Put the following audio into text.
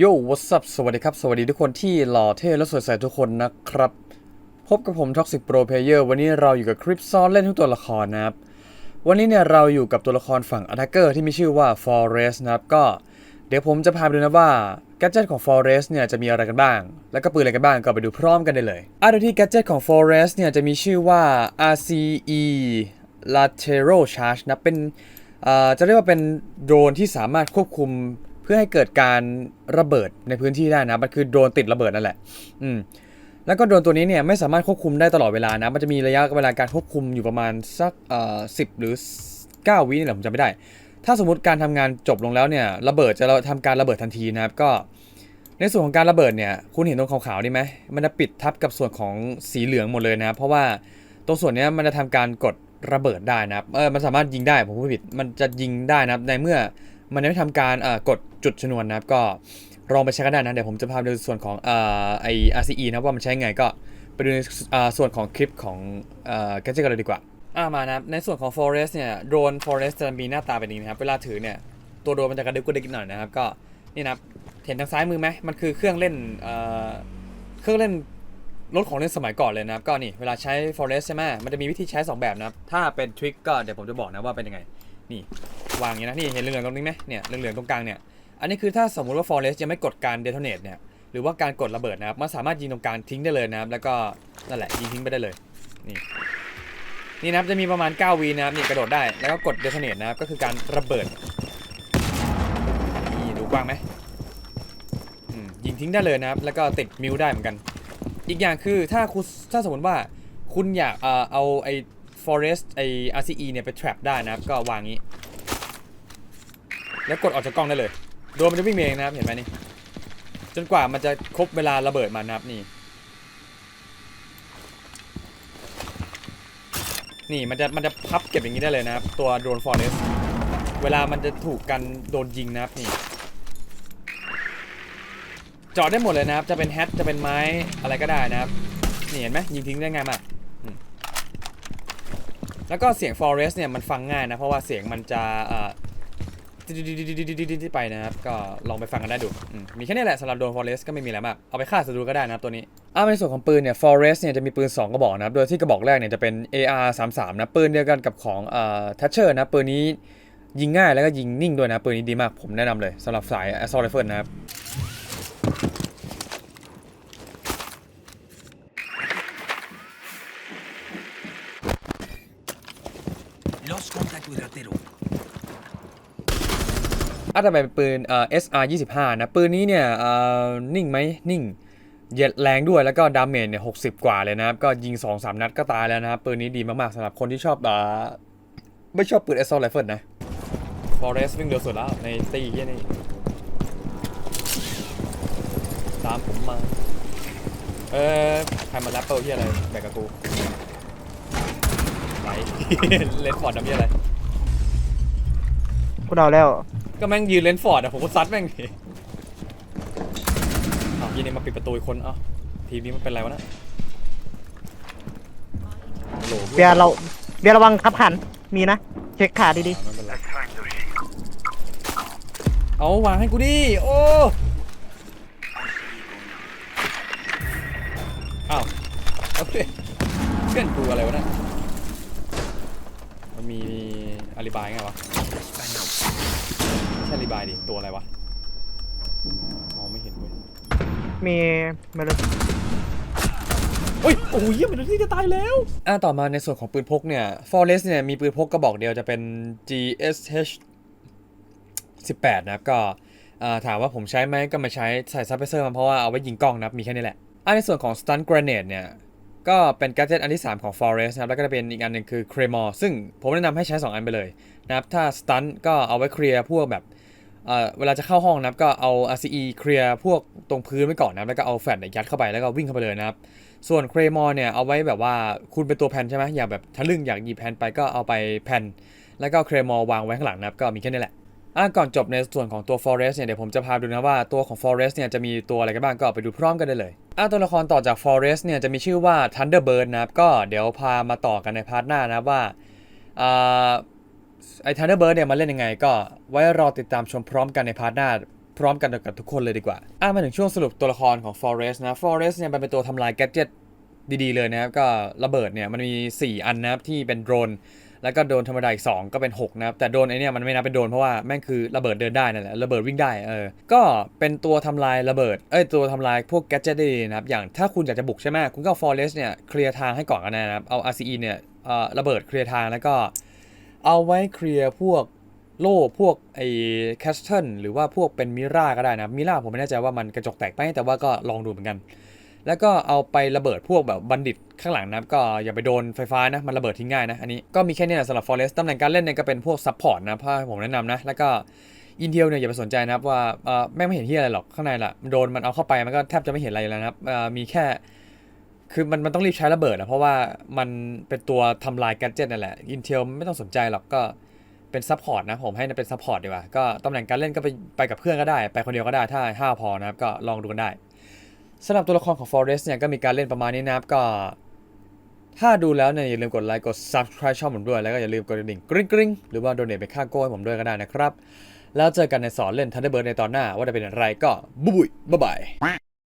โย่ what's up สวัสดีครับ สวัสดีทุกคนที่หล่อเท่และสดใสทุกคนนะครับ พบกับผม Toxic Pro Player วันนี้เราอยู่กับคลิปซ้อนเล่นทุกตัวละครนะครับ วันนี้เนี่ยเราอยู่กับตัวละครฝั่ง Attacker ที่มีชื่อว่า Forest นะครับ ก็เดี๋ยวผมจะพาไปดูนะว่าแกดเจิตของ Forest เนี่ยจะมีอะไรกันบ้าง แล้วก็ปืนอะไรกันบ้างก็ไปดูพร้อมกันได้เลยอะโดยที่แกดเจิตของ Forest เนี่ยจะมีชื่อว่า RCE Lateral Charge นะเป็นอ่อจะเรียกว่าเป็นโดรนที่สามารถควบคุม พื่อให้เกิดการระเบิดในพื้นที่ได้นะมันคือโดรนติดระเบิดนั่นแหละ อืมแล้วก็โดรนตัวนี้เนี่ยไม่สามารถควบคุมได้ตลอดเวลานะ มันจะมีระยะเวลาการควบคุมอยู่ประมาณสักเอ่อสิหรือ 9 วินี่แหละผมจำไม่ได้ ถ้าสมมติการทำงานจบลงแล้วเนี่ยระเบิดจะทำการระเบิดทันทีนะครับก็ ในส่วนของการระเบิดเนี่ยคุณเห็นตรงขาวๆนี่ไหมมันจะปิดทับกับส่วนของสีเหลืองหมดเลยนะเพราะว่าตรงส่วนนี้มันจะทำการกดระเบิดได้นะครับเออมันสามารถยิงได้ผมพูดผิดมันจะยิงได้นะครับในเมื่อ มันยังไม่ทำการกดจุดชนวนนะครับ ก็ลองไปใช้กันได้นะ เดี๋ยวผมจะพาไปดูส่วนของเอ่อไอ RCE นะว่ามันใช้ไงก็ไปดูในส่วนของคลิปของเอ่อแกจิกันเลยดีกว่าอ่ามานะในส่วนของ Forest เนี่ยโดรน Forest จะมีหน้าตาเป็นอย่างนี้นะครับ เวลาถือเนี่ยตัวโดรนมันจะกระดึบกระดิกหน่อยนะครับ ก็นี่นะเห็นทางซ้ายมือไหมมันคือเครื่องเล่นเอ่อเครื่องเล่นรถของเล่นสมัยก่อนเลยนะครับ ก็นี่เวลาใช้ forest ใช่ไหมมันจะมีวิธีใช้ 2 แบบนะครับ ถ้าเป็นทริคก็เดี๋ยวผมจะบอกนะว่าเป็นยังไง นี่ วางอย่างนี้นะนี่เห็นเหลืองๆตรงนี้ไหมเนี่ยเหลืองๆตรงกลางเนี่ยอันนี้คือถ้าสมมุติว่า forest ยังไม่กดการ detonate เนี่ยหรือว่าการกดระเบิดนะครับมันสามารถยิงตรงกลางทิ้งได้เลยนะครับแล้วก็นั่นแหละยิงทิ้งไปได้เลยนี่นี่นะครับจะมีประมาณ 9 วีนะครับนี่กระโดดได้แล้วก็กด detonate นะครับก็คือการระเบิดนี่ดูกว้างไหมอืมยิงทิ้งได้เลยนะครับแล้วก็ติดมิวได้เหมือนกัน อีกอย่างคือถ้าคุณถ้าสมมติว่าคุณอยากเอ่อเอาไอ้ forest ไอ้ RCE เนี่ยไป trap ได้นะครับก็วางงี้ แล้วกดออกจากกล้องได้เลยโดนมันจะวิ่งเองนะครับเห็นไหมนี่จนกว่ามันจะครบเวลาระเบิดมานะครับนี่ นี่มันจะมันจะพับเก็บอย่างนี้ได้เลยนะครับ ตัวโดรน forest เวลามันจะถูกกันโดนยิงนะครับนี่เจาะได้หมดเลยนะครับ จะเป็นแฮทจะเป็นไม้อะไรก็ได้นะครับ นี่เห็นไหมยิงทิ้งได้ง่ายมาก แล้วก็เสียง forest เนี่ยมันฟังง่ายนะ เพราะว่าเสียงมันจะ ไปนะครับ ก็ลองไปฟังกันได้ดูอืมมีแค่นี้แหละสำหรับโดน forest ก็ไม่มีอะไรมาก เอาไปฆ่าศัตรูก็ได้นะครับตัวนี้อ่าในส่วนของปืนเนี่ย forest เนี่ยจะมีปืน 2 กระบอกนะครับ โดยที่กระบอกแรกเนี่ยจะเป็น AR 33นะปืนเดียวกันกับของเอ่อ Thatcher นะปืนนี้ยิงง่ายแล้วก็ยิงนิ่งด้วยนะปืนนี้ดีมากผมแนะนำเลยสำหรับสาย assault rifle นะครับ Lost contact with Ratero. อะต่ อไปเป็นปืนเอ่อ SR 25นะปืนนี้เนี่ยเอ่อนิ่งไหมนิ่งเหยียดแรงด้วยแล้วก็ดาเมจเนี่ย60กว่าเลยนะครับก็ยิง 2-3 นัดก็ตายแล้วนะครับปืนนี้ดีมากๆสำหรับคนที่ชอบเอ่อไม่ชอบปืน assault rifle นะ Forest วิ่งเร็วสุดแล้วในตีเฮียนี่ตามผมมา เออใครมาแรปเปิลที่อะไรแบกกับกูไหนเลนฟอร์ดทำที่อะไรกูเดาแล้ว ก็แม่งยืนเลนฟอร์ดอะผมก็ซัดแม่งดิอ้าวยีนี่มาปิดประตูอีกคนเอ้าทีมนี้มันเป็นไรวะเนะโหลเบียร์เราเบียร์ระวังขับขัน มีนะ เช็คขาดีอ่าไม่เป็นไรเอาวางให้กูดิโอ้อ้าวโอเคเพื่อนกูอะไรวะเนะมันมีอาลีบายไงวะ Span out. ไม่ใช่อาลีบายดิ ตัวอะไรวะ มองไม่เห็นเว้ยๆมีไม่รู้โอ้ย โอ้ยเยี่ยมเป็นที่จะตายแล้ว อ่าต่อมาในส่วนของปืนพกเนี่ย Forest เนี่ย มีปืนพกกระบอกเดียวจะเป็น GSH 18 นะครับ ก็อ่าถามว่าผมใช้ไหมก็ไมาใช้ใส่ซับเพเซอร์มาเพราะว่าเอาไว้ยิงกล้องนะครับ มีแค่นี้แหละอ่าในส่วนของ Stun Grenade เนี่ย ก็เป็นแก d เ e t อันที่ 3 ของ Forest นะครับ แล้วก็จะเป็นอีกอันหนึ่งคือ Claymore ซึ่งผมแนะนำให้ใช้ 2 อันไปเลยนะครับ ถ้า Stun ก็เอาไว้เคลียร์พวกแบบ เวลาจะเข้าห้องนะครับก็เอา RCE เคลียร์พวกตรงพื้นไว้ก่อนนะครับแล้วก็เอาแฟลชยัดเข้าไปแล้วก็วิ่งเข้าไปเลยนะครับส่วนเครมอร์เนี่ยเอาไว้แบบว่าคุณเป็นตัวแผ่นใช่ไหมอยากแบบทะลึ่งอยากหยิบแผ่นไปก็เอาไปแผ่นแล้วก็เครมอวางไว้ข้างหลังนะครับก็มีแค่นี้แหละอะก่อนจบในส่วนของตัว Forest เนี่ยเดี๋ยวผมจะพาดูนะว่าตัวของ Forest เนี่ยจะมีตัวอะไรกันบ้างก็ไปดูพร้อมกันได้เลยอะตัวละครต่อจาก Forest เนี่ยจะมีชื่อว่า Thunderbird นะครับก็เดี๋ยวพามาต่อกันในพาร์ทหน้านะว่าอ่า ไอ้ Thunderbird เนี่ยมันเล่นยังไงก็ไว้รอติดตามชมพร้อมกันในพาร์ทหน้าพร้อมกันกับทุกคนเลยดีกว่า อะมาถึงช่วงสรุปตัวละครของ Forest นะ Forest เนี่ยมันเป็นตัวทำลายแกดเจ็ตดีๆเลยนะครับ ก็ระเบิดเนี่ยมันมี 4 อันนะครับที่เป็นโดรน แล้วก็โดรนธรรมดาอีก 2 ก็เป็น 6 นะครับ แต่โดรนไอเนี่ยมันไม่นับเป็นโดรนเพราะว่าแม่งคือระเบิดเดินได้นั่นแหละระเบิดวิ่งได้เออก็เป็นตัวทำลายระเบิดเอ้ยตัวทำลายพวกแกดเจ็ตได้ดีนะครับ อย่างถ้าคุณอยากจะบุกใช่ไหมคุณก็เอา Forest เนี่ยเคลียร์ทางให้ก่อนกันนะครับเอา RCE เนี่ยเอ่อระเบิดเคลียร์ทางแล้วก็ เอาไว้เคลียร์พวกโล่พวกไอ้แคสเทิลหรือว่าพวกเป็นมิราก็ได้นะมิราผมไม่แน่ใจว่ามันกระจกแตกไหมแต่ว่าก็ลองดูเหมือนกัน แล้วก็เอาไประเบิดพวกแบบบัณฑิตข้างหลังนะก็อย่าไปโดนไฟฟ้านะมันระเบิดทิ้งง่ายนะอันนี้ก็มีแค่นี้แหละสำหรับ Forest ตำแหน่งการเล่นเนี่ยก็เป็นพวกซัพพอร์ตนะพ่อผมแนะนำนะแล้วก็อินเทลเนี่ยอย่าไปสนใจนะครับว่าเออแม่งไม่เห็นที่อะไรหรอกข้างในละโดนมันเอาเข้าไปมันก็แทบจะไม่เห็นอะไรแล้วนะครับเออมีแค่ คือมันมันต้องรีบใช้ระเบิดนะเพราะว่ามันเป็นตัวทำลายแกดเจิตนั่นแหละ Intel ไม่ต้องสนใจหรอกก็เป็นซัพพอร์ตนะผมให้เป็นซัพพอร์ตดีกว่าก็ตำแหน่งการเล่นก็ไปไปกับเพื่อนก็ได้ ไปคนเดียวก็ได้ถ้าห้าพอนะครับก็ลองดูกันได้สำหรับตัวละครของ Forest เนี่ยก็มีการเล่นประมาณนี้นะครับก็ ถ้าดูแล้วเนี่ยอย่าลืมกดไลค์กด subscribe ช่องผมด้วย แล้วก็อย่าลืมกดกระดิ่งกริ๊งกริ๊งหรือว่าโดเนทไปค่าโก้ให้ผมด้วยก็ได้นะครับ แล้วเจอกันในสอนเล่น Thunderbird ในตอนหน้าว่าจะเป็นอะไรก็บุ้ยบ๊ายบาย